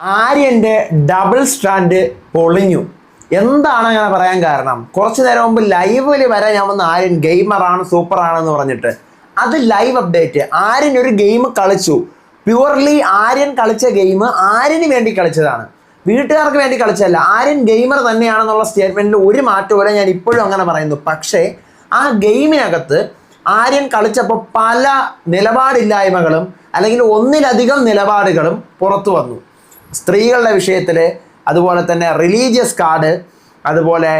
ആര്യന്റെ double stand പൊളിഞ്ഞു. എന്താണ് അങ്ങനെ പറയാൻ കാരണം? കുറച്ച് നേരം മുമ്പ് ലൈവിൽ വരെ ഞാൻ വന്ന് ആര്യൻ ഗെയിമറാണ് സൂപ്പറാണെന്ന് പറഞ്ഞിട്ട്. അത് ലൈവ് അപ്ഡേറ്റ് ആര്യൻ ഒരു ഗെയിം കളിച്ചു. പ്യുവർലി ആര്യൻ കളിച്ച ഗെയിം ആര്യന് വേണ്ടി കളിച്ചതാണ്. വീട്ടുകാർക്ക് വേണ്ടി കളിച്ചതല്ല. ആര്യൻ ഗെയിമർ തന്നെയാണെന്നുള്ള സ്റ്റേറ്റ്മെന്റിൽ ഒരു മാറ്റമില്ല ഞാൻ ഇപ്പോഴും അങ്ങനെ പറയുന്നു. പക്ഷേ ആ ഗെയിമിനകത്ത് ആര്യൻ കളിച്ചപ്പോൾ പല നിലപാടില്ലായ്മകളും അല്ലെങ്കിൽ ഒന്നിലധികം നിലപാടുകളും പുറത്തു വന്നു. സ്ത്രീകളുടെ വിഷയത്തിൽ അതുപോലെ തന്നെ റിലീജിയസ് കാർഡ് അതുപോലെ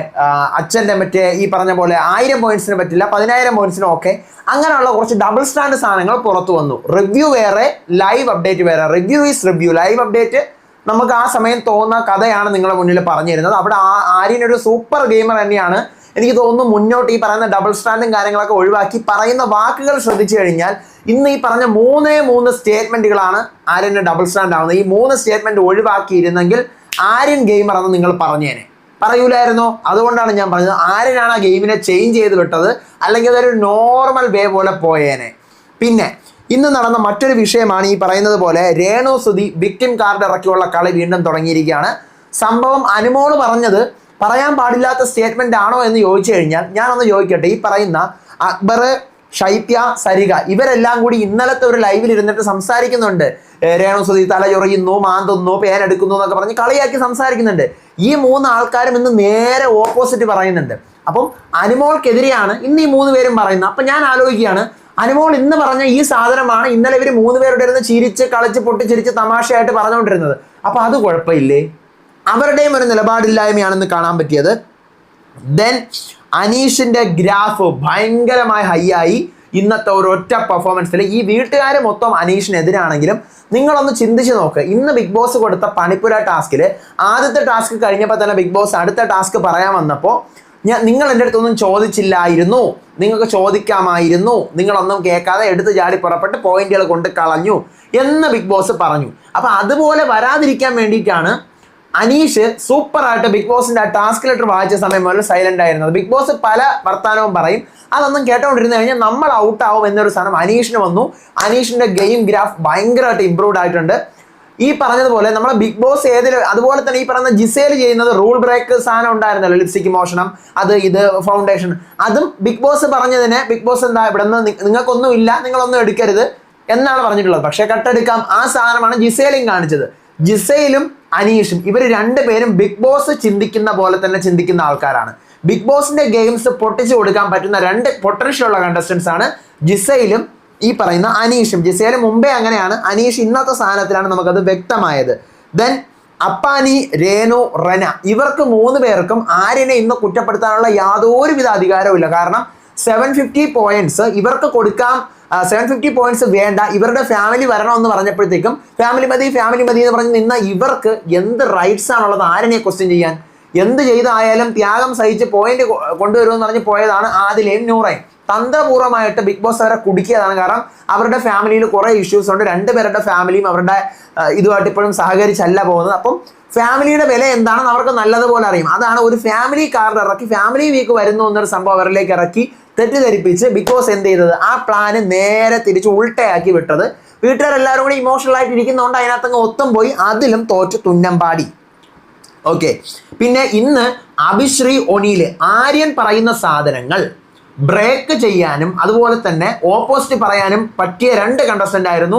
അച്ഛന്റെ മറ്റേ ഈ പറഞ്ഞ പോലെ ആയിരം പോയിന്റ്സിന് പറ്റില്ല പതിനായിരം പോയിന്റ്സിനും ഒക്കെ അങ്ങനെയുള്ള കുറച്ച് ഡബിൾ സ്റ്റാൻഡ് സാധനങ്ങൾ പുറത്തു വന്നു. റിവ്യൂ വേറെ ലൈവ് അപ്ഡേറ്റ് വേറെ. Review is review live update നമുക്ക് ആ സമയം തോന്നുന്ന കഥയാണ് നിങ്ങളുടെ മുന്നിൽ പറഞ്ഞു തരുന്നത് അവിടെ ആ ആര്യനൊരു സൂപ്പർ ഗെയിമർ തന്നെയാണ്. എനിക്ക് തോന്നുന്നു മുന്നോട്ട് ഈ പറയുന്ന ഡബിൾ സ്റ്റാൻഡും കാര്യങ്ങളൊക്കെ ഒഴിവാക്കി പറയുന്ന വാക്കുകൾ ശ്രദ്ധിച്ചു കഴിഞ്ഞാൽ ഇന്ന് ഈ പറഞ്ഞ മൂന്നേ മൂന്ന് സ്റ്റേറ്റ്മെന്റുകളാണ് ആര്യന് ഡബിൾ സ്റ്റാൻഡ് ആവുന്നത്. ഈ മൂന്ന് സ്റ്റേറ്റ്മെന്റ് ഒഴിവാക്കിയിരുന്നെങ്കിൽ ആര്യൻ ഗെയിമർ എന്ന് നിങ്ങൾ പറഞ്ഞേനെ. പറയൂലായിരുന്നോ? അതുകൊണ്ടാണ് ഞാൻ പറഞ്ഞത് ആര്യനാണ് ആ ഗെയിമിനെ ചേഞ്ച് ചെയ്ത് വിട്ടത് അല്ലെങ്കിൽ അതൊരു നോർമൽ വേ പോലെ പോയേനെ. പിന്നെ ഇന്ന് നടന്ന മറ്റൊരു വിഷയമാണ് ഈ പറയുന്നത് പോലെ രേണു സുതി വിക്ടിം കാർഡ് ഇറക്കിയുള്ള കളി വീണ്ടും തുടങ്ങിയിരിക്കുകയാണ്. സംഭവം അനുമോൾ പറഞ്ഞത് പറയാൻ പാടില്ലാത്ത സ്റ്റേറ്റ്മെന്റ് ആണോ എന്ന് ചോദിച്ചു കഴിഞ്ഞാൽ ഞാനൊന്ന് ചോദിക്കട്ടെ. ഈ പറയുന്ന അക്ബർ ഷൈത്യ സരിക ഇവരെല്ലാം കൂടി ഇന്നലത്തെ ഒരു ലൈവിൽ ഇരുന്നിട്ട് സംസാരിക്കുന്നുണ്ട്. ഏ, രേണു സുതി തല ചൊറിയുന്നു മാന്തുന്നു പേനെടുക്കുന്നു എന്നൊക്കെ പറഞ്ഞ് കളിയാക്കി സംസാരിക്കുന്നുണ്ട്. ഈ മൂന്ന് ആൾക്കാരും ഇന്ന് നേരെ ഓപ്പോസിറ്റ് പറയുന്നുണ്ട്. അപ്പം അനുമോൾക്കെതിരെയാണ് ഇന്ന് ഈ മൂന്ന് പേരും പറയുന്നത്. അപ്പം ഞാൻ ആലോചിക്കുകയാണ് അനുമോൾ ഇന്ന് പറഞ്ഞ ഈ സാധനമാണ് ഇന്നലെ ഇവർ മൂന്ന് പേരുടെ ഇരുന്ന് ചിരിച്ച് കളിച്ച് പൊട്ടിച്ചിരിച്ച് തമാശയായിട്ട് പറഞ്ഞുകൊണ്ടിരുന്നത്. അപ്പൊ അത് കുഴപ്പമില്ലേ? അവരുടെയും ഒരു നിലപാടില്ലായ്മയാണെന്ന് കാണാൻ പറ്റിയത്. ദെൻ അനീഷിന്റെ ഗ്രാഫ് ഭയങ്കരമായി ഹൈ ആയി. ഇന്നത്തെ ഒരു ഒറ്റ പെർഫോമൻസിൽ ഈ വീട്ടുകാർ മൊത്തം അനീഷിനെതിരാണെങ്കിലും നിങ്ങളൊന്ന് ചിന്തിച്ച് നോക്ക്. ഇന്ന് ബിഗ് ബോസ് കൊടുത്ത പണിപ്പുര ടാസ്കിൽ ആദ്യത്തെ ടാസ്ക് കഴിഞ്ഞപ്പോൾ തന്നെ ബിഗ് ബോസ് അടുത്ത ടാസ്ക് പറയാൻ വന്നപ്പോൾ ഞാൻ നിങ്ങൾ എന്റെ അടുത്തൊന്നും ചോദിച്ചില്ലായിരുന്നു. നിങ്ങൾക്ക് ചോദിക്കാമായിരുന്നു. നിങ്ങളൊന്നും കേൾക്കാതെ എടുത്ത് ചാടി പുറപ്പെട്ട് പോയിന്റുകൾ കൊണ്ട് കളഞ്ഞു എന്ന് ബിഗ് ബോസ് പറഞ്ഞു. അപ്പൊ അതുപോലെ വരാതിരിക്കാൻ വേണ്ടിയിട്ടാണ് അനീഷ് സൂപ്പറായിട്ട് ബിഗ് ബോസിന്റെ ആ ടാസ്ക് ലെറ്റർ വായിച്ച സമയം മുതൽ സൈലന്റ് ആയിരുന്നത് ബിഗ് ബോസ് പല വർത്തമാനവും പറയും. അതൊന്നും കേട്ടോണ്ടിരുന്നു കഴിഞ്ഞാൽ നമ്മൾ ഔട്ട് ആവും എന്നൊരു സാധനം അനീഷിന് വന്നു. അനീഷിന്റെ ഗെയിം ഗ്രാഫ് ഭയങ്കരമായിട്ട് ഇമ്പ്രൂവ്ഡ് ആയിട്ടുണ്ട്. ഈ പറഞ്ഞതുപോലെ നമ്മളെ ബിഗ് ബോസ് ഏതിൽ അതുപോലെ തന്നെ ഈ പറയുന്ന ജിസേൽ ചെയ്യുന്നത് റൂൾ ബ്രേക്ക് സാധനം ഉണ്ടായിരുന്നല്ലോ ലിപ്സ്റ്റിക് മോഷണം അത് ഇത് ഫൗണ്ടേഷൻ അതും ബിഗ് ബോസ് പറഞ്ഞതിന് ബിഗ് ബോസ് എന്താ ഇവിടെ നിന്ന് നിങ്ങൾക്കൊന്നും ഇല്ല നിങ്ങളൊന്നും എടുക്കരുത് എന്നാണ് പറഞ്ഞിട്ടുള്ളത്. പക്ഷേ കട്ടെടുക്കാം ആ സാധനമാണ് ജിസേലിങ് കാണിച്ചത്. ജിസയിലും അനീഷും ഇവർ രണ്ടുപേരും ബിഗ് ബോസ് ചിന്തിക്കുന്ന പോലെ തന്നെ ചിന്തിക്കുന്ന ആൾക്കാരാണ്. ബിഗ് ബോസിന്റെ ഗെയിംസ് പൊട്ടിച്ചു കൊടുക്കാൻ പറ്റുന്ന രണ്ട് പൊട്ടൻഷ്യൽ ഉള്ള കണ്ടസ്റ്റൻസ് ആണ് ജിസയിലും ഈ പറയുന്ന അനീഷും. ജിസയിലും മുമ്പേ അങ്ങനെയാണ്. അനീഷ് ഇന്നത്തെ സ്ഥാനത്തിലാണ് നമുക്കത് വ്യക്തമായത്. ദെൻ അപ്പാനി രേനു റന ഇവർക്ക് മൂന്ന് പേർക്കും ആര്യനെ ഇന്ന് കുറ്റപ്പെടുത്താനുള്ള യാതൊരുവിധ അധികാരവും ഇല്ല. കാരണം സെവൻ ഫിഫ്റ്റി പോയിന്റ്സ് ഇവർക്ക് കൊടുക്കാം സെവൻ ഫിഫ്റ്റി പോയിന്റ്സ് വേണ്ട. ഇവരുടെ ഫാമിലി വരണമെന്ന് പറഞ്ഞപ്പോഴത്തേക്കും ഫാമിലി മതി ഫാമിലി മതി എന്ന് പറഞ്ഞ് നിന്ന ഇവർക്ക് എന്ത് റൈറ്റ്സ് ആണുള്ളത്? ആരനെ ക്വസ്റ്റ്യൻ ചെയ്യാൻ? എന്ത് ചെയ്തായാലും ത്യാഗം സഹിച്ച് പോയിന്റ് കൊണ്ടുവരുമെന്ന് പറഞ്ഞ് പോയതാണ് ആദിലയും നൂറയും തന്ത്രപൂർവമായിട്ട് ബിഗ് ബോസ് അവരെ കുടിക്കിയതാണ് കാരണം അവരുടെ ഫാമിലിയിൽ കുറേ ഇഷ്യൂസ് ഉണ്ട്. രണ്ടുപേരുടെ ഫാമിലിയും അവരുടെ ഇതുമായിട്ട് ഇപ്പോഴും സഹകരിച്ചല്ല പോകുന്നത്. അപ്പം ഫാമിലിയുടെ വില എന്താണെന്ന് അവർക്ക് നല്ലതുപോലെ അറിയും. അതാണ് ഒരു ഫാമിലി കാർഡ് ഇറക്കി ഫാമിലി വീക്ക് വരുന്നു എന്നൊരു സംഭവം അവരിലേക്ക് ഇറക്കി. തെറ്റിദ്ധരിപ്പിച്ച് ബിക്കോസ് എന്ത് ചെയ്തത്? ആ പ്ലാന് നേരെ തിരിച്ച് ഉൾട്ടയാക്കി വിട്ടത്. വീട്ടുകാരെല്ലാവരും കൂടി ഇമോഷണൽ ആയിട്ട് ഇരിക്കുന്നതുകൊണ്ട് അതിനകത്തങ്ങ് ഒത്തും പോയി. അതിലും തോറ്റ് തുന്നം പാടി. ഓക്കെ പിന്നെ ഇന്ന് അഭിശ്രീ ഒനിയിൽ ആര്യൻ പറയുന്ന സാധനങ്ങൾ ബ്രേക്ക് ചെയ്യാനും അതുപോലെ തന്നെ ഓപ്പോസിറ്റ് പറയാനും പറ്റിയ രണ്ട് കണ്ടസ്റ്റന്റ് ആയിരുന്നു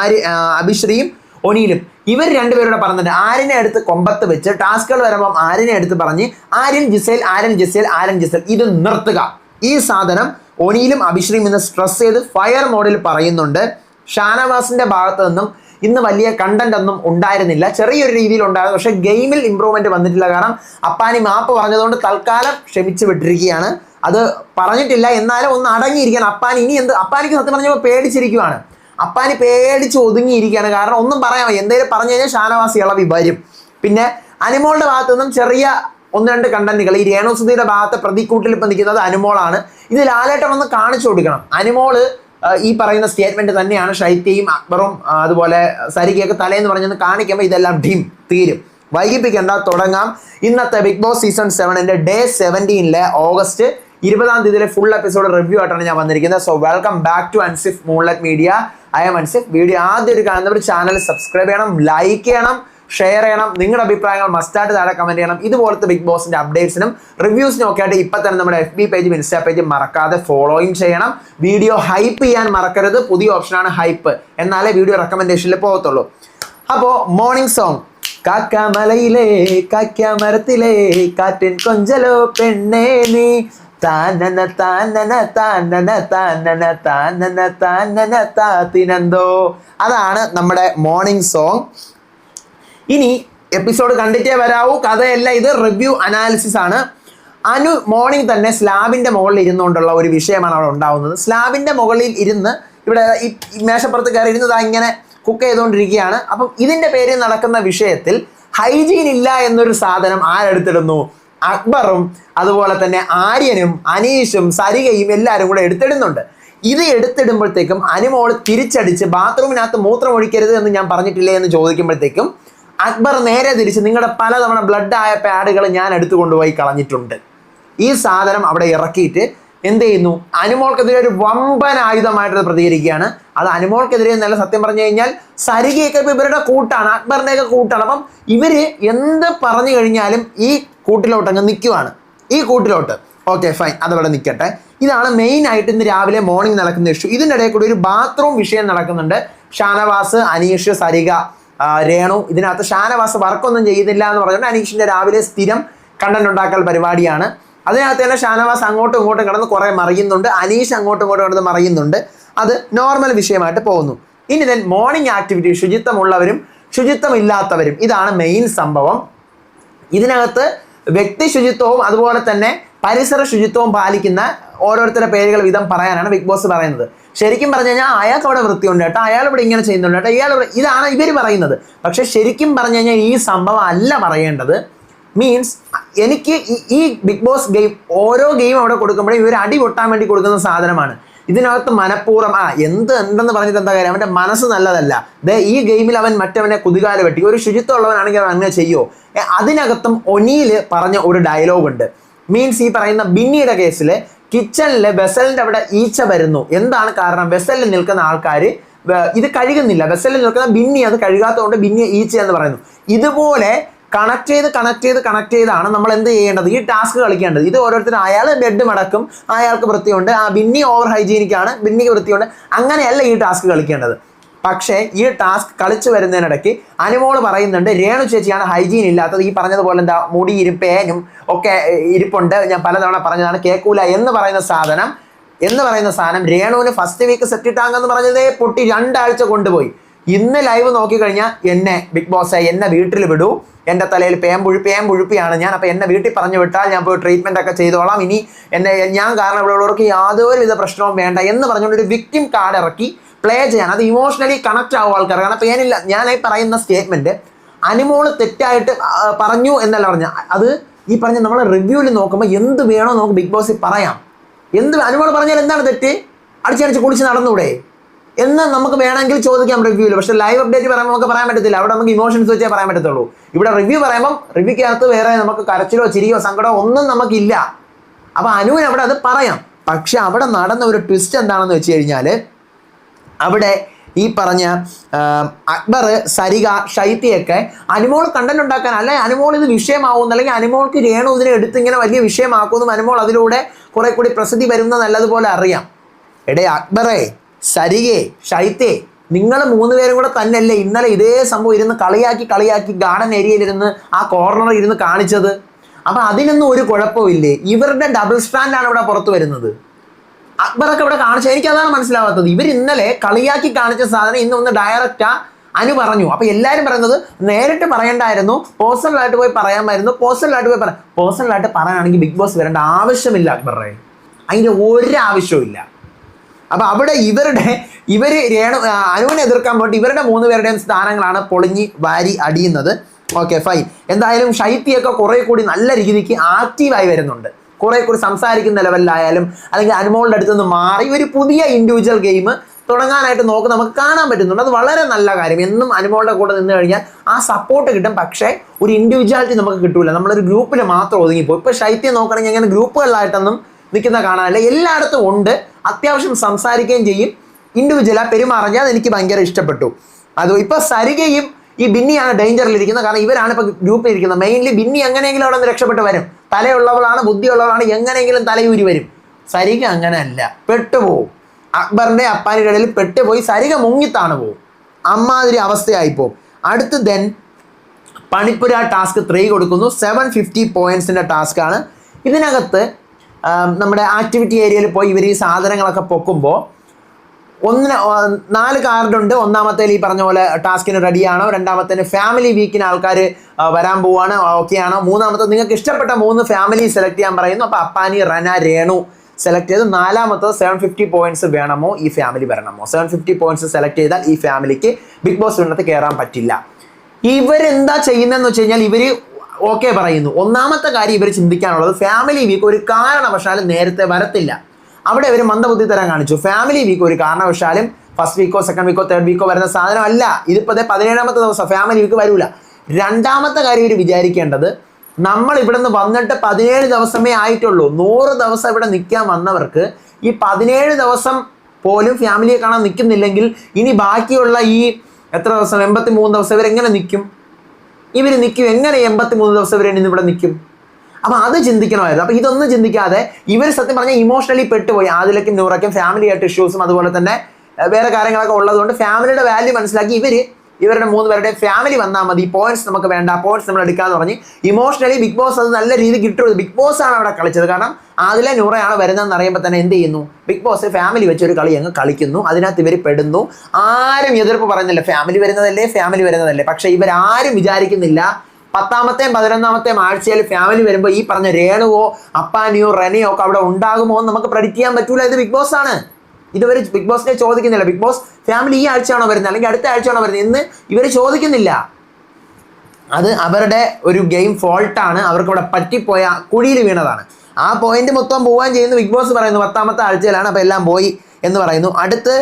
ആര്യ അഭിശ്രീയും ഒനിയിലും. ഇവർ രണ്ടുപേരുടെ പറഞ്ഞിട്ട് ആരിനെ എടുത്ത് കൊമ്പത്ത് വെച്ച് ടാസ്കുകൾ വരുമ്പം ആരിനെ എടുത്ത് പറഞ്ഞ് Aryan Gizele Aryan Gizele Aryan Gizele ഇത് നിർത്തുക. ഈ സാധനം ഒനിയിലും അഭിശ്രീയും ഇന്ന് സ്ട്രെസ് ചെയ്ത് ഫയർ മോഡിൽ പറയുന്നുണ്ട്. ഷാനവാസിന്റെ ഭാഗത്ത് നിന്നും ഇന്ന് വലിയ കണ്ടന്റ് ഒന്നും ഉണ്ടായിരുന്നില്ല. ചെറിയൊരു രീതിയിൽ ഉണ്ടായിരുന്നു. പക്ഷേ ഗെയിമിൽ ഇമ്പ്രൂവ്മെന്റ് വന്നിട്ടില്ല. കാരണം അപ്പാനി മാപ്പ് പറഞ്ഞതുകൊണ്ട് തൽക്കാലം ക്ഷമിച്ചു വിട്ടിരിക്കുകയാണ്. അത് പറഞ്ഞിട്ടില്ല. എന്നാലും ഒന്ന് അടങ്ങിയിരിക്കാൻ അപ്പാനി ഇനി എന്ത്? അപ്പാനിക്ക് സത്യം പറഞ്ഞപ്പോൾ പേടിച്ചിരിക്കുവാണ്. അപ്പാനി പേടിച്ച് ഒതുങ്ങിയിരിക്കുകയാണ്. കാരണം ഒന്നും പറയാമോ എന്തെങ്കിലും പറഞ്ഞു കഴിഞ്ഞാൽ ഷാനവാസി ഇളവി വരും. പിന്നെ അനിമോളുടെ ഭാഗത്തു നിന്നും ചെറിയ ഒന്ന് രണ്ട് കണ്ടന്റുകൾ ഈ രേണുസുധിയുടെ ഭാഗത്തെ പ്രതിക്കൂട്ടിൽ ഇപ്പം നിൽക്കുന്നത് അനുമോളാണ്. ഇത് ലാലേട്ടൻ ഒന്ന് കാണിച്ചു കൊടുക്കണം. അനുമോൾ ഈ പറയുന്ന സ്റ്റേറ്റ്മെന്റ് തന്നെയാണ് ഷൈത്യയും അക്ബറും അതുപോലെ സരികയൊക്കെ തലേന്ന് പറഞ്ഞെന്ന് കാണിക്കുമ്പോൾ ഇതെല്ലാം ഡിം തീരും. വൈകിപ്പിക്കേണ്ട തുടങ്ങാം. ഇന്നത്തെ ബിഗ് ബോസ് സീസൺ സെവനിന്റെ ഡേ സെവന്റീനിലെ ഓഗസ്റ്റ് ഇരുപതാം തീയതിയിലെ ഫുൾ എപ്പിസോഡ് റിവ്യൂ ആയിട്ടാണ് ഞാൻ വന്നിരിക്കുന്നത്. So welcome back to Ansif moonlet media I'm Ansif video ആദ്യം ഒരു കാണുന്നവർ ചാനൽ സബ്സ്ക്രൈബ് ചെയ്യണം ലൈക്ക് ചെയ്യണം. ഷെയർ ചെയ്യണം. നിങ്ങളുടെ അഭിപ്രായങ്ങൾ മസ്റ്റായിട്ട് താഴെ കമന്റ് ചെയ്യണം. ഇതുപോലത്തെ ബിഗ് ബോസിന്റെ അപ്ഡേറ്റ്സിനും റിവ്യൂസിനും ഒക്കെ ആയിട്ട് ഇപ്പൊ തന്നെ നമ്മുടെ എഫ് ബി പേജും ഇൻസ്റ്റാ പേജും മറക്കാതെ ഫോളോയും ചെയ്യണം. വീഡിയോ ഹൈപ്പ് ചെയ്യാൻ മറക്കരുത്. പുതിയ ഓപ്ഷനാണ് ഹൈപ്പ് എന്നാലേ വീഡിയോ റെക്കമെൻഡേഷനിൽ പോകത്തുള്ളൂ. അപ്പോൾ മോർണിംഗ് സോങ് കാക്കാമലയിലെ കാക്കാമരത്തിലെ കാറ്റിൻ കൊഞ്ചലോ പെണ്ണേ നീ. താനന താനന താനന താനന താനന താനന താതിനന്തോ അതാണ് നമ്മുടെ മോർണിംഗ് സോങ് ഇനി എപ്പിസോഡ് കണ്ടിട്ടേ വരാവൂ. കഥയല്ല ഇത്. റിവ്യൂ അനാലിസിസ് ആണ്. അനു മോർണിംഗ് തന്നെ സ്ലാബിന്റെ മുകളിൽ ഇരുന്നുകൊണ്ടുള്ള ഒരു വിഷയമാണ് അവിടെ ഉണ്ടാവുന്നത്. സ്ലാബിന്റെ മുകളിൽ ഇരുന്ന് ഇവിടെ ഈ മേശപ്പുറത്ത് കയറി ഇരുന്നത് ഇങ്ങനെ കുക്ക് ചെയ്തുകൊണ്ടിരിക്കുകയാണ്. അപ്പം ഇതിന്റെ പേരിൽ നടക്കുന്ന വിഷയത്തിൽ ഹൈജീൻ ഇല്ല എന്നൊരു സാധനം ആരെടുത്തിടുന്നു? അക്ബറും അതുപോലെ തന്നെ ആര്യനും അനീഷും സരികയും എല്ലാവരും കൂടെ എടുത്തിടുന്നുണ്ട്. ഇത് എടുത്തിടുമ്പോഴത്തേക്കും അനുമോൾ തിരിച്ചടിച്ച് ബാത്റൂമിനകത്ത് മൂത്രം ഒഴിക്കരുത് എന്ന് ഞാൻ പറഞ്ഞിട്ടില്ലേ എന്ന് ചോദിക്കുമ്പോഴത്തേക്കും അക്ബർ നേരെ തിരിച്ച് നിങ്ങളുടെ പലതവണ ബ്ലഡ് ആയ പാഡുകൾ ഞാൻ എടുത്തു കൊണ്ടുപോയി കളഞ്ഞിട്ടുണ്ട്. ഈ സാധനം അവിടെ ഇറക്കിയിട്ട് എന്ത് ചെയ്യുന്നു? അനുമോൾക്കെതിരെ ഒരു വമ്പൻ ആയുധമായിട്ട് പ്രതികരിക്കുകയാണ്. അത് അനുമോൾക്കെതിരെ നല്ല സത്യം പറഞ്ഞു കഴിഞ്ഞാൽ സരികയൊക്കെ ഇപ്പം ഇവരുടെ കൂട്ടാണ് അക്ബറിന്റെയൊക്കെ കൂട്ടാണ്. അപ്പം ഇവർ എന്ത് പറഞ്ഞു കഴിഞ്ഞാലും ഈ കൂട്ടിലോട്ട് അങ്ങ് നിൽക്കുവാണ്. ഈ കൂട്ടിലോട്ട്. ഓക്കെ ഫൈൻ അതവിടെ നിൽക്കട്ടെ. ഇതാണ് മെയിൻ ആയിട്ട് ഇന്ന് രാവിലെ മോർണിംഗ് നടക്കുന്ന ഇഷ്യൂ ഇതിന്റെ ഇടയിൽ കൂടി ഒരു ബാത്റൂം വിഷയം നടക്കുന്നുണ്ട്. ഷാനവാസ് അനീഷ് സരിക രേണു ഇതിനകത്ത് ഷാനവാസ് വർക്കൊന്നും ചെയ്യുന്നില്ല എന്ന് പറഞ്ഞുകൊണ്ട് അനീഷിന്റെ രാവിലെ സ്ഥിരം കണ്ടന്റ് ഉണ്ടാക്കൽ പരിപാടിയാണ്. അതിനകത്ത് തന്നെ ഷാനവാസ് അങ്ങോട്ടും ഇങ്ങോട്ടും കിടന്ന് കുറേ മറിയുന്നുണ്ട്. അനീഷ് അങ്ങോട്ടും ഇങ്ങോട്ടും കിടന്ന് മറിയുന്നുണ്ട്. അത് നോർമൽ വിഷയമായിട്ട് പോകുന്നു. ഇനി ദെൻ മോർണിംഗ് ആക്ടിവിറ്റി ശുചിത്വമുള്ളവരും ശുചിത്വമില്ലാത്തവരും ഇതാണ് മെയിൻ സംഭവം. ഇതിനകത്ത് വ്യക്തി ശുചിത്വവും അതുപോലെ തന്നെ പരിസര ശുചിത്വവും പാലിക്കുന്ന ഓരോരുത്തരുടെ പേരുകൾ വിധം പറയാനാണ് ബിഗ് ബോസ് പറയുന്നത്. ശരിക്കും പറഞ്ഞു കഴിഞ്ഞാൽ അയാൾക്ക് അവിടെ വൃത്തിയുണ്ട് കേട്ടോ. അയാൾ ഇവിടെ ഇങ്ങനെ ചെയ്യുന്നുണ്ട് കേട്ടോ. ഇയാൾ ഇതാണ് ഇവർ പറയുന്നത്. പക്ഷെ ശരിക്കും പറഞ്ഞു കഴിഞ്ഞാൽ ഈ സംഭവം അല്ല പറയേണ്ടത്. മീൻസ് എനിക്ക് ഈ- ബിഗ് ബോസ് ഗെയിം ഓരോ ഗെയിം അവിടെ കൊടുക്കുമ്പോഴും ഇവർ അടി പൊട്ടാൻ വേണ്ടി കൊടുക്കുന്ന സാധനമാണ്. ഇതിനകത്ത് മനഃപൂർവം ആ എന്ത് എന്തെന്ന് പറഞ്ഞിട്ട് എന്താ കാര്യം? അവന്റെ മനസ്സ് നല്ലതല്ല. ദേ ഈ ഗെയിമിൽ അവൻ മറ്റവനെ കുതികാല വെട്ടി. ഒരു ശുചിത്വം ഉള്ളവനാണെങ്കിൽ അവൻ അങ്ങനെ ചെയ്യുമോ അതിനകത്തും ഒനിയിൽ പറഞ്ഞ ഒരു ഡയലോഗ് ഉണ്ട് മീൻസ് ഈ പറയുന്ന ബിന്നിയുടെ കേസിൽ കിച്ചണിൽ വെസലിന്റെ അവിടെ ഈച്ച വരുന്നു. എന്താണ് കാരണം? വെസലിൽ നിൽക്കുന്ന ആൾക്കാർ ഇത് കഴുകുന്നില്ല. വെസലിൽ നിൽക്കുന്ന ബിന്നി അത് കഴുകാത്തതുകൊണ്ട് ബിന്നി ഈച്ച എന്ന് പറയുന്നു. ഇതുപോലെ കണക്ട് ചെയ്ത് കണക്ട് ചെയ്ത് കണക്ട് ചെയ്താണ് നമ്മൾ എന്ത് ചെയ്യേണ്ടത്? ഈ ടാസ്ക് കളിക്കേണ്ടത്. ഇത് ഓരോരുത്തരും അയാൾ ബെഡ് മടക്കും അയാൾക്ക് വൃത്തിയുണ്ട്. ആ ബിന്നി ഓവർ ഹൈജീനിക്കാണ് ബിന്നിക്ക് വൃത്തിയുണ്ട്. അങ്ങനെയല്ല ഈ ടാസ്ക് കളിക്കേണ്ടത്. പക്ഷേ ഈ ടാസ്ക് കളിച്ചു വരുന്നതിനിടയ്ക്ക് അനുമോൾ പറയുന്നുണ്ട് രേണു ചേച്ചിയാണ് ഹൈജീൻ ഇല്ലാത്തത്. ഈ പറഞ്ഞതുപോലെ എന്താ മുടി ഇരിപ്പേനും ഒക്കെ ഇരിപ്പുണ്ട്. ഞാൻ പലതവണ പറഞ്ഞതാണ് കേക്കൂല എന്ന് പറയുന്ന സാധനം എന്ന് പറയുന്ന സാധനം രേണുവിന് ഫസ്റ്റ് വീക്ക് സെറ്റ് ഇട്ടാങ്കെന്ന് പറഞ്ഞതേ പൊട്ടി രണ്ടാഴ്ച കൊണ്ടുപോയി. ഇന്ന് ലൈവ് നോക്കിക്കഴിഞ്ഞാൽ എന്നെ ബിഗ് ബോസ് എന്നെ വീട്ടിൽ വിടൂ. എന്റെ തലയിൽ പേമ്പുഴു പേമ്പുഴുപ്പിയാണ് ഞാൻ. അപ്പോൾ എന്നെ വീട്ടിൽ പറഞ്ഞു വിട്ടാൽ ഞാൻ പോയി ട്രീറ്റ്മെന്റ് ഒക്കെ ചെയ്തോളാം. ഇനി എന്നെ ഞാൻ കാരണം ഇവിടെ ഉള്ളവർക്ക് യാതൊരുവിധ പ്രശ്നവും വേണ്ട എന്ന് പറഞ്ഞുകൊണ്ട് ഒരു വിക്ടിം കാർഡ് ഇറക്കി. പ്ലേ ചെയ്യാൻ അത് ഇമോഷണലി കണക്ട് ആവും ആൾക്കാർ കാരണം പേനില്ല ഈ പറയുന്ന സ്റ്റേറ്റ്മെന്റ് അനുമോൾ തെറ്റായിട്ട് പറഞ്ഞു എന്നല്ല പറഞ്ഞ. അത് ഈ പറഞ്ഞ നമ്മൾ റിവ്യൂവിൽ നോക്കുമ്പോൾ എന്ത് വേണോ നമുക്ക് ബിഗ് ബോസിൽ പറയാം. എന്ത് അനുമോൾ പറഞ്ഞാൽ എന്താണ് തെറ്റ്? അടിച്ചടിച്ച് കുളിച്ച് നടന്നൂടെ? എന്ന് നമുക്ക് വേണമെങ്കിൽ ചോദിക്കാം റിവ്യൂവിൽ പക്ഷേ ലൈവ് അപ്ഡേറ്റ് പറയുമ്പോൾ നമുക്ക് പറയാൻ പറ്റത്തില്ല. അവിടെ നമുക്ക് ഇമോഷൻസ് വെച്ചേ പറയാൻ പറ്റത്തുള്ളൂ. ഇവിടെ റിവ്യൂ പറയുമ്പോൾ റിവ്യൂക്കകത്ത് വേറെ നമുക്ക് കരച്ചിലോ ചിരിയോ സങ്കടമോ ഒന്നും നമുക്കില്ല. അപ്പോൾ അനുവിന് അവിടെ അത് പറയാം. പക്ഷെ അവിടെ നടന്ന ഒരു ട്വിസ്റ്റ് എന്താണെന്ന് വെച്ച് കഴിഞ്ഞാൽ അവിടെ ഈ പറഞ്ഞ അക്ബർ സരിക ഷൈത്തിയൊക്കെ അനുമോൾ കണ്ടന്റ് ഉണ്ടാക്കാൻ അല്ലെ അനുമോൾ ഇത് വിഷയമാവും അല്ലെങ്കിൽ അനുമോൾക്ക് രേണു ഇതിനെ എടുത്ത് ഇങ്ങനെ വലിയ വിഷയമാക്കുമെന്നും അനുമോൾ അതിലൂടെ കുറെ കൂടി പ്രസിദ്ധി വരുന്ന നല്ലതുപോലെ അറിയാം. എടേ അക്ബറേ സരികെ ഷൈത്തേ നിങ്ങൾ മൂന്ന് പേരും കൂടെ തന്നെയല്ലേ ഇന്നലെ ഇതേ സംഭവം ഇരുന്ന് കളിയാക്കി കളിയാക്കി ഗാർഡൻ ഏരിയയിലിരുന്ന് ആ കോർണറിൽ ഇരുന്ന് കാണിച്ചത്? അപ്പൊ അതിനൊന്നും ഒരു കുഴപ്പമില്ലേ? ഇവരുടെ ഡബിൾ സ്റ്റാൻഡാണ് ഇവിടെ പുറത്തു വരുന്നത്. അക്ബറൊക്കെ ഇവിടെ കാണിച്ചത് എനിക്ക് അതാണ് മനസ്സിലാവാത്തത്. ഇവർ ഇന്നലെ കളിയാക്കി കാണിച്ച സാധനം ഇന്ന് ഒന്ന് ഡയറക്റ്റാ അനു പറഞ്ഞു. അപ്പൊ എല്ലാരും പറയുന്നത് നേരിട്ട് പറയണ്ടായിരുന്നു. പേഴ്സണലായിട്ട് പോയി പറയാമായിരുന്നു. പേഴ്സണലായിട്ട് പോയി പറയാം പേഴ്സണലായിട്ട് പറയാനാണെങ്കിൽ ബിഗ് ബോസ് വരേണ്ട ആവശ്യമില്ല അക്ബറെ. അതിന്റെ ഒരു ആവശ്യവും ഇല്ല അപ്പൊ അവിടെ ഇവരുടെ ഇവർ രേണു അനുവിനെ എതിർക്കാൻ പോയിട്ട് ഇവരുടെ മൂന്ന് പേരുടെയും സ്ഥാനങ്ങളാണ് പൊളിഞ്ഞ് വാരി അടിയുന്നത്. ഓക്കെ ഫൈൻ എന്തായാലും ഷൈത്തിയൊക്കെ കുറെ കൂടി നല്ല രീതിക്ക് ആക്റ്റീവായി വരുന്നുണ്ട്. കുറെ കൂടി സംസാരിക്കുന്ന ലെവലിലായാലും അല്ലെങ്കിൽ അനുമോളുടെ അടുത്ത് നിന്ന് മാറി ഒരു പുതിയ ഇൻഡിവിജ്വൽ ഗെയിം തുടങ്ങാനായിട്ട് നോക്ക് നമുക്ക് കാണാൻ പറ്റുന്നുണ്ട്. അത് വളരെ നല്ല കാര്യം. എന്നും അനുമോളുടെ കൂടെ നിന്ന് കഴിഞ്ഞാൽ ആ സപ്പോർട്ട് കിട്ടും. പക്ഷേ ഒരു ഇൻഡിവിജ്വാലിറ്റി നമുക്ക് കിട്ടൂല. നമ്മളൊരു ഗ്രൂപ്പിൽ മാത്രം ഒതുങ്ങിപ്പോയി. ഇപ്പൊ ശൈത്യം നോക്കണമെങ്കിൽ അങ്ങനെ ഗ്രൂപ്പുകളിലായിട്ടൊന്നും നിൽക്കുന്ന കാണാനല്ല. എല്ലായിടത്തും ഉണ്ട്. അത്യാവശ്യം സംസാരിക്കുകയും ചെയ്യും. ഇൻഡിവിജ്വലാ പെരുമാറിഞ്ഞാൽ എനിക്ക് ഭയങ്കര ഇഷ്ടപ്പെട്ടു. അത് ഇപ്പൊ സരികയും ഈ ബിന്നിയാണ് ഡേഞ്ചറിൽ ഇരിക്കുന്നത്. കാരണം ഇവരാണ് ഇപ്പൊ ഗ്രൂപ്പിൽ ഇരിക്കുന്നത്. മെയിൻലി ബിന്നി എങ്ങനെയെങ്കിലും അവിടെ നിന്ന് രക്ഷപ്പെട്ട് വരും. തലയുള്ളവളാണ് ബുദ്ധിയുള്ളവളാണ് എങ്ങനെയെങ്കിലും തലയൂരി വരും. സരിക അങ്ങനെ അങ്ങനെയല്ല പെട്ടുപോകും അക്ബറിന്റെ അപ്പാനിയുടെ ഇടയിൽ പെട്ടുപോയി സരിക മുങ്ങിത്താണ് പോകും അമ്മാതിരി പോകും. അടുത്ത് ദെൻ പണിപ്പുര ടാസ്ക് ത്രീ കൊടുക്കുന്നു. സെവൻ ഫിഫ്റ്റി പോയിൻസിന്റെ ടാസ്ക്കാണ് ഇതിനകത്ത് നമ്മുടെ ആക്ടിവിറ്റി ഏരിയയിൽ പോയി ഇവർ ഈ സാധനങ്ങളൊക്കെ പൊക്കുമ്പോൾ ഒന്നിന് നാല് കാർഡുണ്ട്. ഒന്നാമത്തേൽ ഈ പറഞ്ഞ പോലെ ടാസ്കിന് റെഡിയാണോ? രണ്ടാമത്തേന് ഫാമിലി വീക്കിന് ആൾക്കാർ വരാൻ പോവാണ്. ഓക്കെ ആണോ മൂന്നാമത്തെ നിങ്ങൾക്ക് ഇഷ്ടപ്പെട്ട മൂന്ന് ഫാമിലി സെലക്ട് ചെയ്യാൻ പറയുന്നു. അപ്പോൾ അപ്പാനി റന രേണു സെലക്ട് ചെയ്ത്. നാലാമത്തത് സെവൻ ഫിഫ്റ്റി പോയിന്റ്സ് വേണമോ ഈ ഫാമിലി വരണമോ? സെവൻ ഫിഫ്റ്റി പോയിന്റ്സ് സെലക്ട് ചെയ്താൽ ഈ ഫാമിലിക്ക് ബിഗ് ബോസ് വീണത്ത് കയറാൻ പറ്റില്ല. ഇവരെന്താ ചെയ്യുന്നതെന്ന് വെച്ച് കഴിഞ്ഞാൽ ഇവർ ഓക്കെ പറയുന്നു. ഒന്നാമത്തെ കാര്യം ഇവർ ചിന്തിക്കാനുള്ളത് ഫാമിലി വീക്ക് ഒരു കാരണവശാലും നേരത്തെ വരത്തില്ല. അവിടെ അവർ മന്ദബുദ്ധി തരാൻ കാണിച്ചു. ഫാമിലി വീക്ക് ഒരു കാരണവശാലും ഫസ്റ്റ് വീക്കോ സെക്കൻഡ് വീക്കോ തേർഡ് വീക്കോ വരുന്ന സാധനമല്ല. ഇതിപ്പോ ദേ പതിനേഴാമത്തെ ദിവസം ഫാമിലി വീക്ക് വരൂല. രണ്ടാമത്തെ കാര്യം ഇവർ വിചാരിക്കേണ്ടത് നമ്മൾ ഇവിടെ നിന്ന് വന്നിട്ട് പതിനേഴ് ദിവസമേ ആയിട്ടുള്ളൂ. നൂറ് ദിവസം ഇവിടെ നിൽക്കാൻ വന്നവർക്ക് ഈ പതിനേഴ് ദിവസം പോലും ഫാമിലിയെ കാണാൻ നിൽക്കുന്നില്ലെങ്കിൽ ഇനി ബാക്കിയുള്ള ഈ എത്ര ദിവസം? എൺപത്തി മൂന്ന് ദിവസം ഇവരെങ്ങനെ നിൽക്കും? ഇവർ നിൽക്കും. എങ്ങനെ എൺപത്തി മൂന്ന് ദിവസം ഇവരെ ഇവിടെ നിൽക്കും? അപ്പം അത് ചിന്തിക്കണമായിരുന്നു. അപ്പൊ ഇതൊന്നും ചിന്തിക്കാതെ ഇവർ സത്യം പറഞ്ഞാൽ ഇമോഷണലി പെട്ടുപോയി. ആദിലക്കും നൂറയ്ക്കും ഫാമിലി ആയിട്ട് ഇഷ്യൂസും അതുപോലെ തന്നെ വേറെ കാര്യങ്ങളൊക്കെ ഉള്ളതുകൊണ്ട് ഫാമിലിയുടെ വാല്യൂ മനസ്സിലാക്കി ഇവർ ഇവരുടെ മൂന്ന് പേരുടെ ഫാമിലി വന്നാൽ മതി. പോയിന്റ്സ് നമുക്ക് വേണ്ട. പോയിന്റ്സ് നമ്മൾ എടുക്കാന്ന് പറഞ്ഞ് ഇമോഷണലി ബിഗ് ബോസ് അത് നല്ല രീതിയിൽ കിട്ടുള്ളൂ. ബിഗ് ബോസ് ആണ് അവിടെ കളിച്ചത്. കാരണം അതിലെ നൂറയാണ് വരുന്നതെന്ന് അറിയുമ്പോൾ തന്നെ എന്ത് ചെയ്യുന്നു? ബിഗ് ബോസ് ഫാമിലി വെച്ച് ഒരു കളി അങ്ങ് കളിക്കുന്നു. അതിനകത്ത് ഇവർ പെടുന്നു. ആരും എതിർപ്പ് പറയുന്നില്ല. ഫാമിലി വരുന്നതല്ലേ? ഫാമിലി വരുന്നതല്ലേ? പക്ഷേ ഇവരാരും വിചാരിക്കുന്നില്ല പത്താമത്തെയും പതിനൊന്നാമത്തെയും ആഴ്ചയിൽ ഫാമിലി വരുമ്പോൾ ഈ പറഞ്ഞ രേണുവോ അപ്പാനിയോ റെനയോ ഒക്കെ അവിടെ ഉണ്ടാകുമോ എന്ന് നമുക്ക് പ്രഡിക്റ്റ് ചെയ്യാൻ പറ്റൂല. ഇത് ബിഗ് ബോസ് ആണ്. ഇതുവരെ ബിഗ് ബോസിനെ ചോദിക്കുന്നില്ല. ബിഗ് ബോസ് ഫാമിലി ഈ ആഴ്ചയാണോ വരുന്നത്? അല്ലെങ്കിൽ അടുത്ത ആഴ്ചയാണോ വരുന്നത്? ഇന്ന് ഇവർ ചോദിക്കുന്നില്ല. അത് അവരുടെ ഒരു ഗെയിം ഫോൾട്ടാണ് അവർക്ക് ഇവിടെ പറ്റിപ്പോയ കുഴിയിൽ വീണതാണ്. ആ പോയിന്റ് മൊത്തം പോവാൻ ചെയ്യുന്നു. ബിഗ് ബോസ് പറയുന്നു പത്താമത്തെ ആഴ്ചയിലാണ് അപ്പോൾ എല്ലാം പോയി എന്ന് പറയുന്നു. അടുത്ത്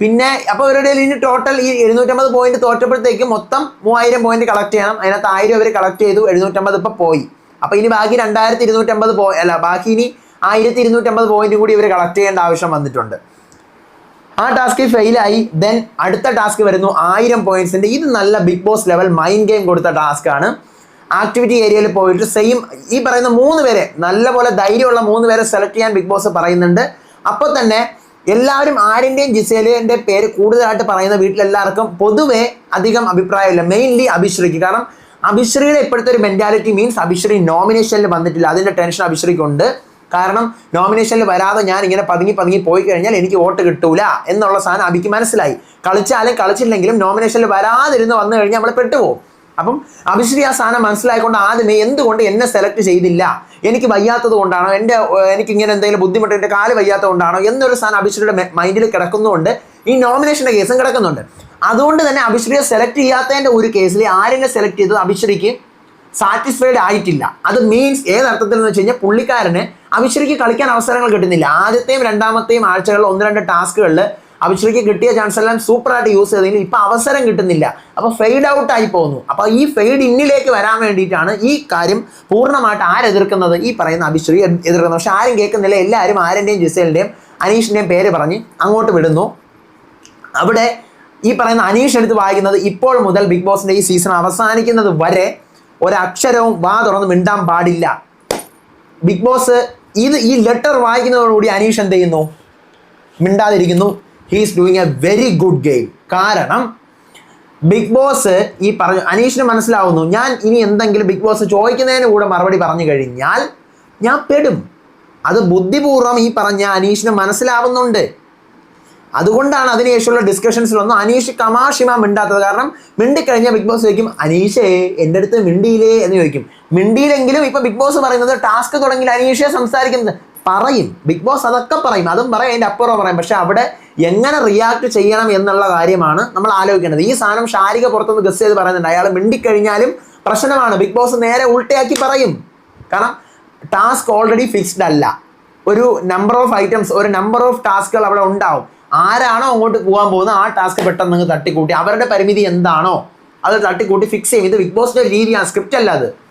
പിന്നെ അപ്പോൾ ഇവരുടെ ഇനി ടോട്ടൽ ഈ എഴുന്നൂറ്റമ്പത് പോയിന്റ് തോറ്റപ്പോഴത്തേക്കും മൊത്തം മൂവായിരം പോയിന്റ് കളക്ട് ചെയ്യണം. അതിനകത്ത് ആയിരം അവർ കളക്ട് ചെയ്തു എഴുന്നൂറ്റമ്പത് ഇപ്പോൾ പോയി. അപ്പോൾ ഇനി ബാക്കി രണ്ടായിരത്തി ഇരുന്നൂറ്റമ്പത് പോ അല്ല ബാക്കി ഇനി ആയിരത്തി ഇരുന്നൂറ്റമ്പത് പോയിന്റ് കൂടി ഇവർ കളക്ട് ചെയ്യേണ്ട ആവശ്യം വന്നിട്ടുണ്ട്. ആ ടാസ്ക് ഫെയിലായി ദെൻ അടുത്ത ടാസ്ക് വരുന്നു ആയിരം പോയിന്റ്സിന്റെ ഇത് നല്ല Bigg Boss level mind game കൊടുത്ത ടാസ്ക് ആണ്. ആക്ടിവിറ്റി ഏരിയയിൽ പോയിട്ട് സെയിം ഈ പറയുന്ന മൂന്ന് പേരെ നല്ലപോലെ ധൈര്യമുള്ള മൂന്ന് പേരെ സെലക്ട് ചെയ്യാൻ ബിഗ് ബോസ് പറയുന്നുണ്ട്. അപ്പോൾ തന്നെ എല്ലാവരും ആരിന്റെയും ജിസേലിന്റെ പേര് കൂടുതലായിട്ട് പറയുന്ന വീട്ടിലെല്ലാവർക്കും പൊതുവെ അധികം അഭിപ്രായമില്ല. മെയിൻലി അഭിശ്രീക്ക്. കാരണം അഭിശ്രീയുടെ ഇപ്പോഴത്തെ ഒരു മെന്റാലിറ്റി മീൻസ് അഭിശ്രീ നോമിനേഷനിൽ വന്നിട്ടില്ല. അതിന്റെ ടെൻഷൻ അഭിശ്രീക്കുണ്ട്. കാരണം നോമിനേഷനിൽ വരാതെ ഞാൻ ഇങ്ങനെ പതുങ്ങി പതുങ്ങി പോയി കഴിഞ്ഞാൽ എനിക്ക് വോട്ട് കിട്ടൂല എന്നുള്ള സാധനം അഭിക്ക് മനസ്സിലായി. കളിച്ചാലും കളിച്ചില്ലെങ്കിലും നോമിനേഷനിൽ വരാതിരുന്ന് വന്നു കഴിഞ്ഞാൽ നമ്മൾ പെട്ടുപോകും. അപ്പം അഭിശ്രീ ആ സാധനം മനസ്സിലായിക്കൊണ്ട് ആദ്യമേ എന്തുകൊണ്ട് എന്നെ സെലക്ട് ചെയ്തില്ല? എനിക്ക് വയ്യാത്തത് കൊണ്ടാണോ? എന്റെ എനിക്ക് ഇങ്ങനെ എന്തെങ്കിലും ബുദ്ധിമുട്ട് എന്റെ കാൽ വയ്യാത്തത് കൊണ്ടാണോ? എന്നൊരു സാധനം അഭിശ്രീയുടെ മൈൻഡിൽ കിടക്കുന്നതുകൊണ്ട് ഈ നോമിനേഷന്റെ കേസും കിടക്കുന്നുണ്ട്. അതുകൊണ്ട് തന്നെ അഭിശ്രീയെ സെലക്ട് ചെയ്യാത്തതിന്റെ ഒരു കേസിൽ ആരെന്നെ സെലക്ട് ചെയ്തത് അഭിശ്രീക്ക് സാറ്റിസ്ഫൈഡ് ആയിട്ടില്ല. അത് മീൻസ് ഏതർത്ഥത്തിൽ എന്ന് വെച്ച് കഴിഞ്ഞാൽ പുള്ളിക്കാരന് അഭിശ്രീക്ക് കളിക്കാൻ അവസരങ്ങൾ കിട്ടുന്നില്ല. ആദ്യത്തെയും രണ്ടാമത്തെയും ആഴ്ചകളിൽ ഒന്ന് രണ്ട് ടാസ്കുകളിൽ അഭിശ്രീക്ക് കിട്ടിയ ചാൻസ് എല്ലാം സൂപ്പറായിട്ട് യൂസ് ചെയ്തെങ്കിലും ഇപ്പം അവസരം കിട്ടുന്നില്ല. അപ്പോൾ ഫെയ്ഡ് ഔട്ട് ആയി പോകുന്നു. അപ്പോൾ ഈ ഫെയ്ഡ് ഇന്നിലേക്ക് വരാൻ വേണ്ടിയിട്ടാണ് ഈ കാര്യം പൂർണമായിട്ട് ആരെതിർക്കുന്നത് ഈ പറയുന്ന അഭിശ്രീ എതിർക്കുന്നത്. പക്ഷെ ആരും കേൾക്കുന്നില്ല. എല്ലാവരും ആരന്റെയും ജിസേലിന്റെയും അനീഷിന്റെയും പേര് പറഞ്ഞ് അങ്ങോട്ട് വിടുന്നു. അവിടെ ഈ പറയുന്ന അനീഷ് എടുത്ത് വായിക്കുന്നത് ഇപ്പോൾ മുതൽ ബിഗ് ബോസിന്റെ ഈ സീസൺ അവസാനിക്കുന്നത് വരെ ഒരക്ഷരവും വാ തുറന്ന് മിണ്ടാൻ പാടില്ല. ബിഗ് ബോസ് ഇത് ഈ ലെറ്റർ വായിക്കുന്നതോടുകൂടി അനീഷ് എന്ത് ചെയ്യുന്നു? മിണ്ടാതിരിക്കുന്നു. He's doing a very good game കാരണം ബിഗ് ബോസ് ഈ പറഞ്ഞു അനീഷിന് മനസ്സിലാവുന്നു ഞാൻ ഇനി എന്തെങ്കിലും ബിഗ് ബോസ് ചോദിക്കുന്നതിന് കൂടെ മറുപടി പറഞ്ഞു കഴിഞ്ഞാൽ ഞാൻ പെടും. അത് ബുദ്ധിപൂർവം ഈ പറഞ്ഞ അനീഷിന് മനസ്സിലാവുന്നുണ്ട്. അതുകൊണ്ടാണ് അതിനുശേഷമുള്ള ഡിസ്കഷൻസിലൊന്നും അനീഷ് കമാഷിമ മിണ്ടാത്തത്. കാരണം മിണ്ടിക്കഴിഞ്ഞാൽ ബിഗ് ബോസ് ചോദിക്കും അനീഷേ എന്റെ അടുത്ത് മിണ്ടിയില്ലേ? എന്ന് ചോദിക്കും. മിണ്ടിയിലെങ്കിലും ഇപ്പൊ ബിഗ് ബോസ് പറയുന്നത് ടാസ്ക് തുടങ്ങി അനീഷേ സംസാരിക്കുന്നത്. പറയും. ബിഗ് ബോസ് അതൊക്കെ പറയും. അതും പറയും അതിന്റെ അപ്പുറം പറയും. പക്ഷെ അവിടെ എങ്ങനെ റിയാക്ട് ചെയ്യണം എന്നുള്ള കാര്യമാണ് നമ്മൾ ആലോചിക്കേണ്ടത്. ഈ സാധനം ഷാരിക പുറത്തുനിന്ന് ഗസ് ചെയ്ത് പറയുന്നുണ്ട്. അയാൾ മിണ്ടിക്കഴിഞ്ഞാലും പ്രശ്നമാണ്. ബിഗ് ബോസ് നേരെ ഉൾട്ടയാക്കി പറയും. കാരണം ടാസ്ക് ഓൾറെഡി ഫിക്സ്ഡ് അല്ല. ഒരു നമ്പർ ഓഫ് ഐറ്റംസ് ഒരു നമ്പർ ഓഫ് ടാസ്കുകൾ അവിടെ ഉണ്ടാവും. ആരാണോ അങ്ങോട്ട് പോകാൻ പോകുന്നത് ആ ടാസ്ക് പെട്ടെന്ന് തട്ടിക്കൂട്ടി. അവരുടെ പരിമിതി എന്താണോ അത് തട്ടിക്കൂട്ടി ഫിക്സ് ചെയ്യും. ഇത് ബിഗ് ബോസിന്റെ രീതിയാണ്. സ്ക്രിപ്റ്റ് അല്ല അത്.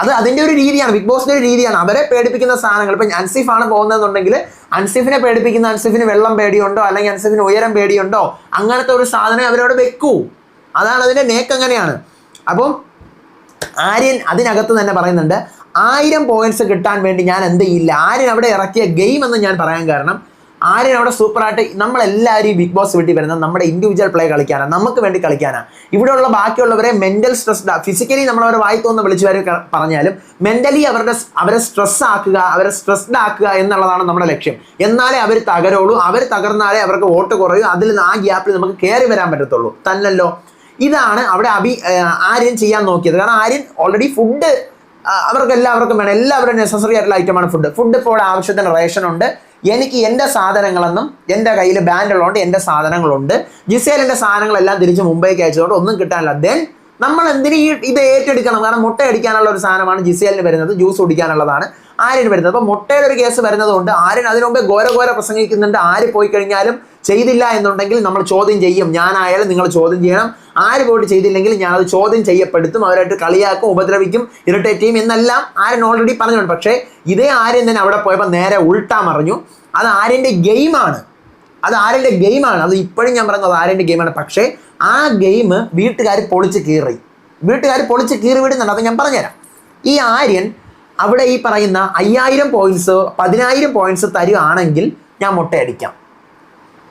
അത് അതിന്റെ ഒരു രീതിയാണ് ബിഗ് ബോസിന്റെ ഒരു രീതിയാണ്. അവരെ പേടിപ്പിക്കുന്ന സാധനങ്ങൾ. ഇപ്പൊ അൻസിഫ് ആണ് പോകുന്നതെന്നുണ്ടെങ്കിൽ അൻസിഫിനെ പേടിപ്പിക്കുന്ന അൻസിഫിന് വെള്ളം പേടിയുണ്ടോ? അല്ലെങ്കിൽ അൻസിഫിന് ഉയരം പേടിയുണ്ടോ? അങ്ങനത്തെ ഒരു സാധനം അവരോട് വെക്കൂ. അതാണ് അതിന്റെ നേക്ക് അങ്ങനെയാണ്. അപ്പം ആര്യൻ അതിനകത്ത് തന്നെ പറയുന്നുണ്ട് ആയിരം പോയിന്റ്സ് കിട്ടാൻ വേണ്ടി ഞാൻ എന്ത് ചെയ്യില്ല. ആര്യൻ അവിടെ ഇറക്കിയ ഗെയിം എന്ന് ഞാൻ പറയാൻ കാരണം ആര്യൻ അവിടെ സൂപ്പറായിട്ട് നമ്മളെല്ലാവരും ഈ ബിഗ് ബോസ് വീട്ടിൽ വരുന്നത് നമ്മുടെ ഇൻഡിവിജ്വൽ പ്ലേ കളിക്കാനാണ് നമുക്ക് വേണ്ടി കളിക്കാനാണ് ഇവിടെയുള്ള ബാക്കിയുള്ളവരെ മെന്റൽ സ്ട്രെസ്ഡ് ഫിസിക്കലി നമ്മളവരെ വായി തോന്നുന്ന വിളിച്ചു വരെ പറഞ്ഞാലും മെന്റലി അവരുടെ അവരെ സ്ട്രെസ് ആക്കുക അവരെ സ്ട്രെസ്ഡ് ആക്കുക എന്നുള്ളതാണ് നമ്മുടെ ലക്ഷ്യം. എന്നാലേ അവർ തകരുള്ളൂ അവർ തകർന്നാലേ അവർക്ക് വോട്ട് കുറയൂ അതിൽ ആ ഗ്യാപ്പിൽ നമുക്ക് കയറി വരാൻ പറ്റത്തുള്ളൂ. തന്നല്ലോ. ഇതാണ് അവിടെ അഭി ആര്യൻ ചെയ്യാൻ നോക്കിയത്. കാരണം ആര്യൻ ഓൾറെഡി ഫുഡ് അവർക്ക് എല്ലാവർക്കും വേണം. എല്ലാവരും നെസസറി ആയിട്ടുള്ള ഐറ്റമാണ് ഫുഡ് ഫുഡ് ഇപ്പോൾ ആവശ്യത്തിന് റേഷൻ ഉണ്ട്. എനിക്ക് എന്റെ സാധനങ്ങളെന്നും എന്റെ കയ്യിൽ ബാൻഡ് ഉള്ളതുകൊണ്ട് എന്റെ സാധനങ്ങളുണ്ട്. ജിസേലിന്റെ സാധനങ്ങളെല്ലാം തിരിച്ച് മുംബൈക്ക് അയച്ചതുകൊണ്ട് ഒന്നും കിട്ടാനില്ല. ദെൻ നമ്മൾ എന്തിന് ഈ ഇത് ഏറ്റെടുക്കണം? കാരണം മുട്ട അടിക്കാനുള്ള ഒരു സാധനമാണ് ജിസേലിന് വരുന്നത് ജ്യൂസ് കുടിക്കാനുള്ളതാണ് ആര്യന് വരുന്നത്. അപ്പോൾ മുട്ടയുടെ ഒരു കേസ് വരുന്നത് കൊണ്ട് ആര്യൻ അതിനു മുമ്പേ ഘോര ഘോര പ്രസംഗിക്കുന്നുണ്ട്. ആര് പോയി കഴിഞ്ഞാലും ചെയ്തില്ല എന്നുണ്ടെങ്കിൽ നമ്മൾ ചോദ്യം ചെയ്യും. ഞാനായാലും നിങ്ങൾ ചോദ്യം ചെയ്യണം. ആര് പോയിട്ട് ചെയ്തില്ലെങ്കിൽ ഞാൻ അത് ചോദ്യം ചെയ്യപ്പെടുത്തും അവരായിട്ട് കളിയാക്കും ഉപദ്രവിക്കും ഇറിറ്റേറ്റ് ചെയ്യും എന്നെല്ലാം ആര്യൻ ഓൾറെഡി പറഞ്ഞിട്ടുണ്ട്. പക്ഷേ ഇതേ ആര്യൻ തന്നെ അവിടെ പോയപ്പോൾ നേരെ ഉൾട്ടാ മറിഞ്ഞു. അത് ആര്യന്റെ ഗെയിമാണ്. അത് ആര്യന്റെ ഗെയിമാണ്. അത് ഇപ്പോഴും ഞാൻ പറയുന്നത് ആര്യന്റെ ഗെയിമാണ്. പക്ഷേ ആ ഗെയിം വീട്ടുകാർ പൊളിച്ച് കീറി. വീട്ടുകാർ പൊളിച്ച് കീറി വിടുന്നുണ്ട് അത് ഞാൻ പറഞ്ഞുതരാം. ഈ ആര്യൻ അവിടെ ഈ പറയുന്ന അയ്യായിരം പോയിന്റ്സ് പതിനായിരം പോയിന്റ്സ് തരുവാണെങ്കിൽ ഞാൻ മുട്ടയടിക്കാം.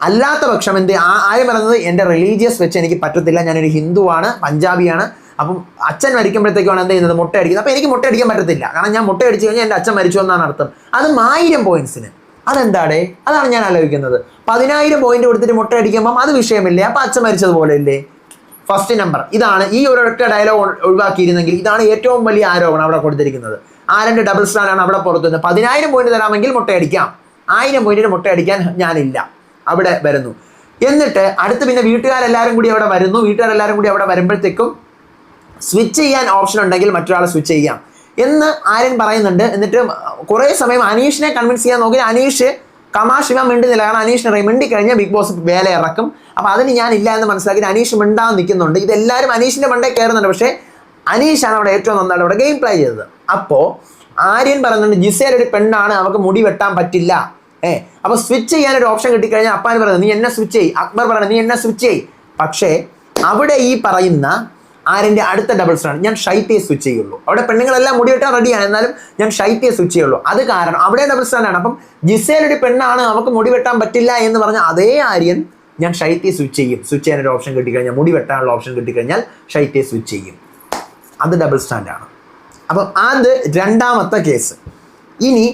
അല്ലാത്ത പക്ഷം എന്ത് ആര്യം പറയുന്നത് എന്റെ റിലീജിയസ് വെച്ച് എനിക്ക് പറ്റത്തില്ല. ഞാനൊരു ഹിന്ദുവാണ് പഞ്ചാബിയാണ്. അപ്പം അച്ഛൻ മരിക്കുമ്പോഴത്തേക്കാണ് എന്ത് ചെയ്യുന്നത്? മുട്ടയടിക്കുന്നത്. അപ്പം എനിക്ക് മുട്ടയടിക്കാൻ പറ്റത്തില്ല. കാരണം ഞാൻ മുട്ടയടിച്ച് കഴിഞ്ഞാൽ എന്റെ അച്ഛൻ മരിച്ചു എന്നാണ് അർത്ഥം. അത് ആയിരം പോയിന്റ്സിന് അതെന്താടേ അതാണ് ഞാൻ ആലോചിക്കുന്നത്. പതിനായിരം പോയിന്റ് കൊടുത്തിട്ട് മുട്ട അടിക്കുമ്പം അത് വിഷയമില്ലേ? അപ്പം അച്ഛൻ മരിച്ചതുപോലെ ഇല്ലേ ഫസ്റ്റ് നമ്പർ ഇതാണ് ഈ ഒരു ഒറ്റ ഡയലോഗ് ഒഴിവാക്കിയിരുന്നെങ്കിൽ ഇതാണ് ഏറ്റവും വലിയ ആരോപണം അവിടെ കൊടുത്തിരിക്കുന്നത്. ആരന്റെ ഡബിൾ സ്റ്റാൻഡാണ് അവിടെ പുറത്തു നിന്ന് പതിനായിരം പോയിന്റ് തരാമെങ്കിൽ മുട്ടയടിക്കാം ആയിരം പോയിന്റിന് മുട്ടയടിക്കാൻ ഞാനില്ല. അവിടെ വരുന്നു. എന്നിട്ട് അടുത്ത് പിന്നെ വീട്ടുകാരെല്ലാവരും കൂടി അവിടെ വരുന്നു. വീട്ടുകാരെല്ലാവരും കൂടി അവിടെ വരുമ്പോഴത്തേക്കും സ്വിച്ച് ചെയ്യാൻ ഓപ്ഷൻ ഉണ്ടെങ്കിൽ മറ്റൊരാളെ സ്വിച്ച് ചെയ്യാം. എന്ന് ആരൻ പറയുന്നുണ്ട്. എന്നിട്ട് കുറേ സമയം അനീഷിനെ കൺവിൻസ് ചെയ്യാൻ നോക്കി. അനീഷ് കമാശിവ മിണ്ടുന്നില്ല. കാരണം അനീഷിനെ അറിയാം മിണ്ടിക്കഴിഞ്ഞാൽ ബിഗ് ബോസ് വേല ഇറക്കും അപ്പോൾ അതിന് ഞാൻ ഇല്ല എന്ന് മനസ്സിലാക്കി അനീഷ് മിണ്ടാൻ നിൽക്കുന്നുണ്ട്. ഇതെല്ലാവരും അനീഷിന്റെ മണ്ടേ കയറുന്നുണ്ട്. പക്ഷേ അനീഷാണ് അവിടെ ഏറ്റവും നന്നായിട്ട് അവിടെ ഗെയിം പ്ലേ ചെയ്തത്. അപ്പോൾ ആര്യൻ പറയുന്നുണ്ട് ജിസേൽ ഒരു പെണ്ണാണ് അവൾക്ക് മുടി വെട്ടാൻ പറ്റില്ല. ഏ അപ്പോൾ സ്വിച്ച് ചെയ്യാൻ ഒരു ഓപ്ഷൻ കിട്ടിക്കഴിഞ്ഞാൽ അപ്പാൻ പറയുന്നത് നീ എന്നെ സ്വിച്ച് ചെയ്യ്. അക്ബർ പറയുന്നത് നീ എന്നെ സ്വിച്ച് ചെയ്യ്. പക്ഷേ അവിടെ ഈ പറയുന്ന ആരിന്റെ അടുത്ത ഡബിൾ സ്റ്റാൻഡ് ഞാൻ ഷൈറ്റിയെ സ്വിച്ച് ചെയ്യുള്ളൂ. അവിടെ പെണ്ണുങ്ങളെല്ലാം മുടി വെട്ടാൻ റെഡിയാണ് എന്നാലും ഞാൻ ഷൈറ്റിയെ സ്വിച്ച് ചെയ്യുള്ളൂ. അത് കാരണം അവിടെ ഡബിൾ സ്റ്റാൻഡാണ് അപ്പം ജിസേൽ ഒരു പെണ്ണാണ്. അവൾക്ക് മുടി വെട്ടാൻ പറ്റില്ല എന്ന് പറഞ്ഞ അതേ ആര്യൻ ഞാൻ ഷൈറ്റിയെ സ്വിച്ച് ചെയ്യും. സ്വിച്ച് ചെയ്യാൻ ഒരു ഓപ്ഷൻ കിട്ടിക്കഴിഞ്ഞാൽ മുടി വെട്ടാനുള്ള ഓപ്ഷൻ കിട്ടിക്കഴിഞ്ഞാൽ ഷൈറ്റിയെ സ്വിച്ച് ചെയ്യും. അത് ഡബിൾ സ്റ്റാൻഡാണ് അപ്പം അത് രണ്ടാമത്തെ കേസ് ഇനി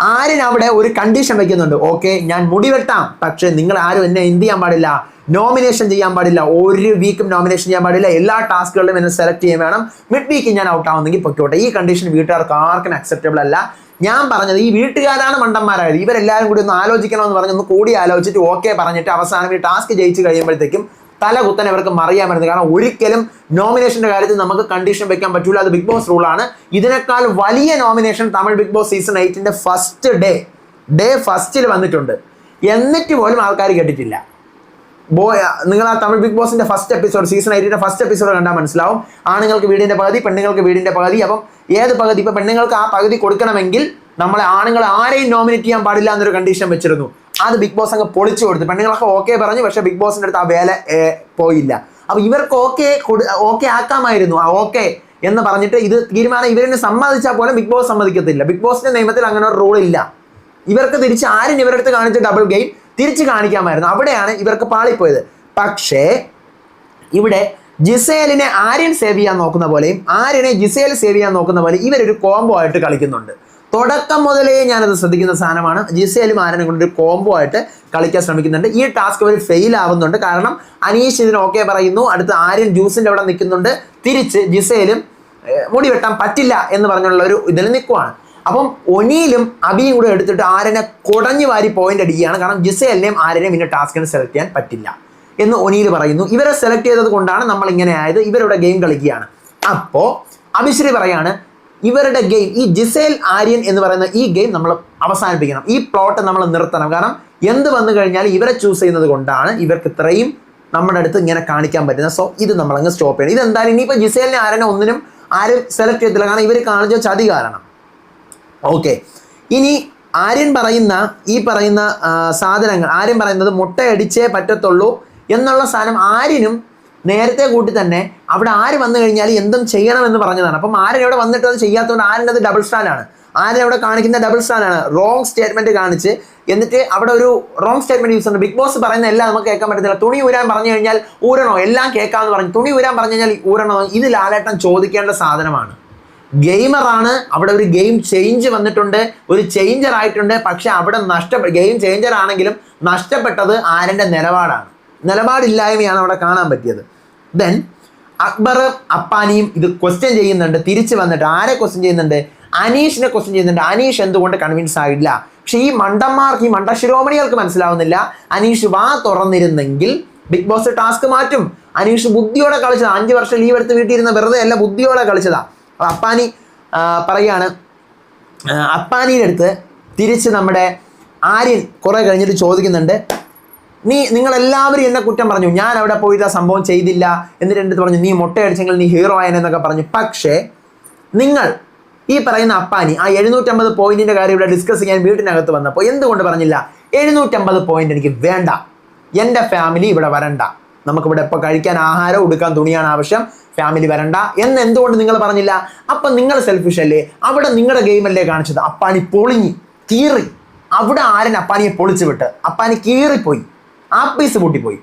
ആര്യൻ അവിടെ ഒരു കണ്ടീഷൻ വെക്കുന്നുണ്ട്. ഓക്കെ ഞാൻ മുടി വെട്ടാം. പക്ഷേ നിങ്ങൾ ആരും എന്നെ എന്ത് ചെയ്യാൻ പാടില്ല? നോമിനേഷൻ ചെയ്യാൻ പാടില്ല. ഒരു വീക്കും നോമിനേഷൻ ചെയ്യാൻ പാടില്ല. എല്ലാ ടാസ്കുകളിലും എന്നെ സെലക്ട് ചെയ്യാൻ വേണം. മിഡ് വീക്ക് ഞാൻ ഔട്ട് ആവുന്നെങ്കിൽ പൊക്കോട്ടെ ഈ കണ്ടീഷൻ വീട്ടുകാർക്ക് ആർക്കും അക്സെപ്റ്റബിൾ അല്ല. ഞാൻ പറഞ്ഞത് ഈ വീട്ടുകാരാണ് മണ്ടന്മാരായത്. ഇവരെല്ലാവരും കൂടി ഒന്ന് ആലോചിക്കണമെന്ന് പറഞ്ഞ് ഒന്ന് കൂടി ആലോചിച്ചിട്ട് ഓക്കെ പറഞ്ഞിട്ട് അവസാനം ഈ ടാസ്ക് ജയിച്ചു കഴിയുമ്പോഴത്തേക്കും തല കുത്തൻ ഇവർക്ക് മറിയാൻ പറ്റുന്നത്. കാരണം ഒരിക്കലും നോമിനേഷന്റെ കാര്യത്തിൽ നമുക്ക് കണ്ടീഷൻ വെക്കാൻ പറ്റൂല. അത് ബിഗ് ബോസ് റൂളാണ് ഇതിനേക്കാൾ വലിയ nomination Tamil Bigg Boss season എയ്റ്റിന്റെ first day day ഫസ്റ്റിൽ വന്നിട്ടുണ്ട്. എന്നിട്ട് പോലും ആൾക്കാർ കേട്ടിട്ടില്ല. ബോ നിങ്ങൾ ആ തമിഴ് ബിഗ് ബോസിന്റെ ഫസ്റ്റ് എപ്പിസോഡ് സീസൺ എയ്റ്റിന്റെ ഫസ്റ്റ് എപ്പിസോഡ് കണ്ടാൽ മനസ്സിലാവും. ആണുങ്ങൾക്ക് വീടിന്റെ പകുതി പെണ്ണുങ്ങൾക്ക് വീടിന്റെ പകുതി. അപ്പം ഏത് പകുതി? ഇപ്പൊ പെണ്ണുങ്ങൾക്ക് ആ പകുതി കൊടുക്കണമെങ്കിൽ നമ്മളെ ആണുങ്ങൾ ആരെയും നോമിനേറ്റ് ചെയ്യാൻ പാടില്ല എന്നൊരു കണ്ടീഷൻ വെച്ചിരുന്നു. അത് ബിഗ് ബോസ് അങ്ങ് പൊളിച്ചു കൊടുത്തു. പെണ്ണുങ്ങളൊക്കെ ഓക്കെ പറഞ്ഞു പക്ഷേ ബിഗ് ബോസിന്റെ അടുത്ത് ആ വേല പോയില്ല. അപ്പൊ ഇവർക്ക് ഓക്കെ ഓക്കെ ആക്കാമായിരുന്നു. ആ ഓക്കെ എന്ന് പറഞ്ഞിട്ട് ഇത് തീരുമാനം ഇവരെ സമ്മതിച്ചാൽ പോലും ബിഗ് ബോസ് സമ്മതിക്കത്തില്ല. ബിഗ് ബോസിന്റെ നിയമത്തിൽ അങ്ങനെ ഒരു റൂൾ ഇല്ല. ഇവർക്ക് തിരിച്ച് ആരും ഇവരുടെ അടുത്ത് കാണിച്ച ഡബിൾ ഗെയിം തിരിച്ച് കാണിക്കാമായിരുന്നു. അവിടെയാണ് ഇവർക്ക് പാളിപ്പോയത്. പക്ഷേ ഇവിടെ ജിസേലിനെ ആര്യൻ സേവ് ചെയ്യാൻ നോക്കുന്ന പോലെയും ആര്യനെ ജിസേൽ സേവ് ചെയ്യാൻ നോക്കുന്ന പോലെ ഇവരൊരു കോംബോ ആയിട്ട് കളിക്കുന്നുണ്ട്. തുടക്കം മുതലേ ഞാനത് ശ്രദ്ധിക്കുന്ന സാധനമാണ്. ജിസയിലും ആരനും കൊണ്ട് ഒരു കോംബോ ആയിട്ട് കളിക്കാൻ ശ്രമിക്കുന്നുണ്ട്. ഈ ടാസ്ക് അവർ ഫെയിൽ ആവുന്നുണ്ട്. കാരണം അനീഷ് ഇതിന് ഓക്കെ പറയുന്നു. അടുത്ത് ആര്യൻ ജ്യൂസിന്റെ അവിടെ നിൽക്കുന്നുണ്ട്. തിരിച്ച് ജിസയിലും മുടി വെട്ടാൻ പറ്റില്ല എന്ന് പറഞ്ഞുള്ള ഒരു ഇതിൽ നിൽക്കുവാണ്. അപ്പം ഒനിയിലും അബിയും കൂടെ എടുത്തിട്ട് ആരനെ കുടഞ്ഞു വാരി പോയിന്റ് അടിക്കുകയാണ്. കാരണം ജിസേലിനെയും ആരനെയും ഇന്ന ടാസ്കിന് സെലക്ട് ചെയ്യാൻ പറ്റില്ല എന്ന് ഒനിയിൽ പറയുന്നു. ഇവരെ സെലക്ട് ചെയ്തത് കൊണ്ടാണ് നമ്മൾ ഇങ്ങനെ ആയത്. ഇവരുടെ ഗെയിം കളിക്കുകയാണ്. അപ്പോൾ അഭിശ്രീ പറയാണ് ഇവരുടെ ഗെയിം ഈ ജിസേൽ ആര്യൻ എന്ന് പറയുന്ന ഈ ഗെയിം നമ്മൾ അവസാനിപ്പിക്കണം. ഈ പ്ലോട്ട് നമ്മൾ നിർത്തണം. കാരണം എന്ത് വന്നു കഴിഞ്ഞാൽ ഇവരെ ചൂസ് ചെയ്യുന്നത് കൊണ്ടാണ് ഇവർക്ക് ഇത്രയും നമ്മുടെ അടുത്ത് ഇങ്ങനെ കാണിക്കാൻ പറ്റുന്നത്. സോ ഇത് നമ്മൾ അങ്ങ് സ്റ്റോപ്പ് ചെയ്യണം. ഇതെന്തായാലും ഇനിയിപ്പോൾ ജിസേലിനെ ആരനെ ഒന്നിനും ആരും സെലക്ട് ചെയ്തില്ല കാരണം ഇവർ കാണിച്ച ചതി കാരണം. ഓക്കെ ഇനി ആര്യൻ പറയുന്ന ഈ പറയുന്ന സാധനങ്ങൾ ആര്യൻ പറയുന്നത് മുട്ടയടിച്ചേ പറ്റത്തുള്ളൂ എന്നുള്ള സാധനം ആര്യനും നേരത്തെ കൂട്ടി തന്നെ അവിടെ ആര് വന്നു കഴിഞ്ഞാൽ എന്തും ചെയ്യണമെന്ന് പറഞ്ഞതാണ്. അപ്പം ആരും ഇവിടെ വന്നിട്ട് അത് ചെയ്യാത്തതുകൊണ്ട് ആരുടെ അത് ഡബിൾ സ്റ്റാൻഡാണ് ആരും അവിടെ കാണിക്കുന്ന ഡബിൾ സ്റ്റാൻഡാണ് റോങ് സ്റ്റേറ്റ്മെന്റ് കാണിച്ച് എന്നിട്ട് അവിടെ ഒരു റോങ് സ്റ്റേറ്റ്മെന്റ് യൂസ് ഉണ്ട്. ബിഗ് ബോസ് പറയുന്ന എല്ലാം നമുക്ക് കേൾക്കാൻ പറ്റത്തില്ല. തുണി ഊരാൻ പറഞ്ഞു കഴിഞ്ഞാൽ ഊരണോ? എല്ലാം കേൾക്കാമെന്ന് പറഞ്ഞു. തുണി ഊരാൻ പറഞ്ഞു കഴിഞ്ഞാൽ ഊരണോ? ഇത് ലാലേട്ടൻ ചോദിക്കേണ്ട സാധനമാണ്. ഗെയിമറാണ് അവിടെ ഒരു ഗെയിം ചേഞ്ച് വന്നിട്ടുണ്ട്. ഒരു ചേഞ്ചർ ആയിട്ടുണ്ട്. പക്ഷെ അവിടെ നഷ്ടപ്പെട്ട ഗെയിം ചേഞ്ചർ ആണെങ്കിലും നഷ്ടപ്പെട്ടത് ആരന്റെ നിലപാടാണ്. നിലപാടില്ലായ്മയാണ് അവിടെ കാണാൻ പറ്റിയത്. ദെൻ അക്ബർ അപ്പാനിയും ഇത് ക്വസ്റ്റ്യൻ ചെയ്യുന്നുണ്ട് തിരിച്ച് വന്നിട്ട് ആരെ ക്വസ്റ്റ്യൻ ചെയ്യുന്നുണ്ട്? അനീഷിനെ ക്വസ്റ്റ്യൻ ചെയ്യുന്നുണ്ട്. അനീഷ് എന്തുകൊണ്ട് കൺവിൻസ് ആയില്ല? പക്ഷേ ഈ മണ്ടന്മാർക്ക് ഈ മണ്ടശിരോമണികൾക്ക് മനസ്സിലാവുന്നില്ല. അനീഷ് വാ തുറന്നിരുന്നെങ്കിൽ ബിഗ് ബോസ് ടാസ്ക് മാറ്റും. അനീഷ് ബുദ്ധിയോടെ കളിച്ചതാ. അഞ്ച് വർഷം ലീവ് എടുത്ത് വീട്ടിൽ ഇരുന്ന വെറുതെ അല്ല ബുദ്ധിയോടെ കളിച്ചതാ. അപ്പൊ അപ്പാനി പറയാണ് അപ്പാനിയുടെ അടുത്ത് തിരിച്ച് നമ്മുടെ ആര്യൻ കുറെ കഴിഞ്ഞിട്ട് ചോദിക്കുന്നുണ്ട്. നീ നിങ്ങളെല്ലാവരും എന്നെ കുറ്റം പറഞ്ഞു. ഞാൻ അവിടെ പോയിട്ട് ആ സംഭവം ചെയ്തില്ല എന്നിട്ട് എന്റെ പറഞ്ഞു. നീ മുട്ടയടിച്ചെങ്കിൽ നീ ഹീറോ ആയെന്നൊക്കെ പറഞ്ഞു. പക്ഷേ നിങ്ങൾ ഈ പറയുന്ന അപ്പാനി ആ എഴുന്നൂറ്റമ്പത് പോയിന്റിന്റെ കാര്യം ഇവിടെ ഡിസ്കസ് ചെയ്യാൻ വീട്ടിനകത്ത് വന്നപ്പോൾ എന്തുകൊണ്ട് പറഞ്ഞില്ല? എഴുന്നൂറ്റമ്പത് പോയിന്റ് എനിക്ക് വേണ്ട. എന്റെ ഫാമിലി ഇവിടെ വരണ്ട. നമുക്കിവിടെ ഇപ്പോൾ കഴിക്കാൻ ആഹാരം ഉടുക്കാൻ തുണിയാണ് ആവശ്യം. ഫാമിലി വരണ്ട. എന്ന് എന്തുകൊണ്ട് നിങ്ങൾ പറഞ്ഞില്ല? അപ്പം നിങ്ങൾ സെൽഫിഷ് അല്ലേ? അവിടെ നിങ്ങളുടെ ഗെയിമല്ലേ കാണിച്ചത്? അപ്പാനി പൊളിഞ്ഞി കീറി. അവിടെ ആരൻ അപ്പാനിയെ പൊളിച്ചു വിട്ട് അപ്പാനി കീറിപ്പോയി. ആ പീസ് പൊട്ടിപ്പോയി.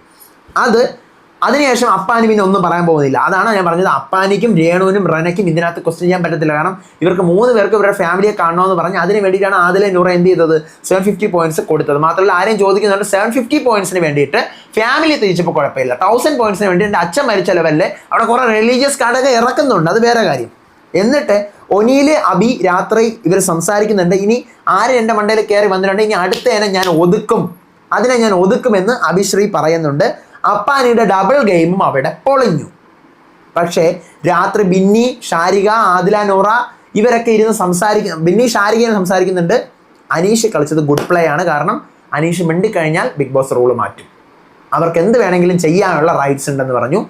അത് അതിനുശേഷം അപ്പാനി പിന്നെ ഒന്നും പറയാൻ പോകുന്നില്ല. അതാണ് ഞാൻ പറഞ്ഞത്. അപ്പാനിക്കും രേണുവിനും റനയ്ക്കും ഇതിനകത്ത് ക്വസ്റ്റ്യൻ ചെയ്യാൻ പറ്റത്തില്ല. കാരണം ഇവർക്ക് മൂന്ന് പേർക്ക് ഇവരുടെ ഫാമിലിയെ കാണണമെന്ന് പറഞ്ഞ് അതിന് വേണ്ടിയിട്ടാണ് ആദിലെ നൂറ് എന്ത് ചെയ്തത്? സെവൻ ഫിഫ്റ്റി പോയിന്റ്സ് കൊടുത്തത്. മാത്രമല്ല ആരെയും ചോദിക്കുന്നുണ്ട് സെവൻ ഫിഫ്റ്റി പോയിന്റ്സിന് വേണ്ടിയിട്ട് ഫാമിലി തിരിച്ചപ്പോൾ കുഴപ്പമില്ല. തൗസൻഡ് പോയിന്റ്സിന് വേണ്ടി എന്റെ അച്ഛൻ മരിച്ച അവിടെ കുറേ റിലീജിയസ് കാർഡൊക്കെ ഇറക്കുന്നുണ്ട്. അത് വേറെ കാര്യം. എന്നിട്ട് ഒനിയിൽ അബി രാത്രി ഇവർ സംസാരിക്കുന്നുണ്ട്. ഇനി ആരും എന്റെ മണ്ടയിൽ കയറി വന്നിട്ടുണ്ട്? ഇനി അടുത്തേനെ ഞാൻ ഒതുക്കും. അതിനെ ഞാൻ ഒതുക്കുമെന്ന് അഭിശ്രീ പറയുന്നുണ്ട്. അപ്പാനിയുടെ ഡബിൾ ഗെയിമും അവിടെ പൊളിഞ്ഞു. പക്ഷേ രാത്രി ബിന്നി ഷാരിക ആദില നോറ ഇവരൊക്കെ ഇരുന്ന് സംസാരിക്കുന്ന ബിന്നി ഷാരികയും സംസാരിക്കുന്നുണ്ട്. അനീഷ് കളിച്ചത് ഗുഡ് പ്ലേ ആണ്. കാരണം അനീഷ് മിണ്ടിക്കഴിഞ്ഞാൽ ബിഗ് ബോസ് റൂൾ മാറ്റും. അവർക്ക് എന്ത് വേണമെങ്കിലും ചെയ്യാനുള്ള റൈറ്റ്സ് ഉണ്ടെന്ന് പറഞ്ഞു.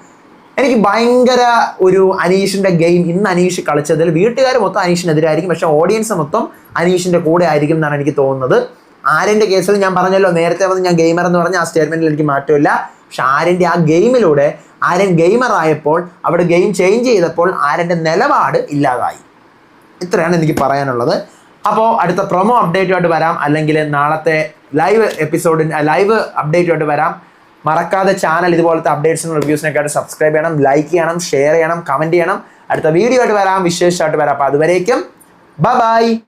എനിക്ക് ഭയങ്കര ഒരു അനീഷിന്റെ ഗെയിം ഇന്ന് അനീഷ് കളിച്ചതിൽ വീട്ടുകാർ മൊത്തം അനീഷിനെതിരായിരിക്കും. പക്ഷേ ഓഡിയൻസ് മൊത്തം അനീഷിന്റെ കൂടെ ആയിരിക്കും എന്നാണ് എനിക്ക് തോന്നുന്നത്. ആര്യന്റെ കേസിൽ ഞാൻ പറഞ്ഞല്ലോ നേരത്തെ വന്ന് ഞാൻ ഗെയിമർ എന്ന് പറഞ്ഞ ആ സ്റ്റേറ്റ്മെന്റിൽ എനിക്ക് മാറ്റമില്ല. പക്ഷെ ആര്യന്റെ ആ ഗെയിമിലൂടെ ആര്യൻ ഗെയിമർ ആയപ്പോൾ അവിടെ ഗെയിം ചേഞ്ച് ചെയ്തപ്പോൾ ആരന്റെ നിലപാട് ഇല്ലാതായി. ഇത്രയാണ് എനിക്ക് പറയാനുള്ളത്. അപ്പോൾ അടുത്ത പ്രൊമോ അപ്ഡേറ്റുമായിട്ട് വരാം. അല്ലെങ്കിൽ നാളത്തെ ലൈവ് എപ്പിസോഡിന് ലൈവ് അപ്ഡേറ്റുമായിട്ട് വരാം. മറക്കാതെ ചാനൽ ഇതുപോലത്തെ അപ്ഡേറ്റ്സും റിവ്യൂസിനൊക്കെ ആയിട്ട് സബ്സ്ക്രൈബ് ചെയ്യണം ലൈക്ക് ചെയ്യണം ഷെയർ ചെയ്യണം കമന്റ് ചെയ്യണം. അടുത്ത വീഡിയോ ആയിട്ട് വരാം വിശേഷമായിട്ട് വരാം. അപ്പോൾ അതുവരേക്കും ബൈ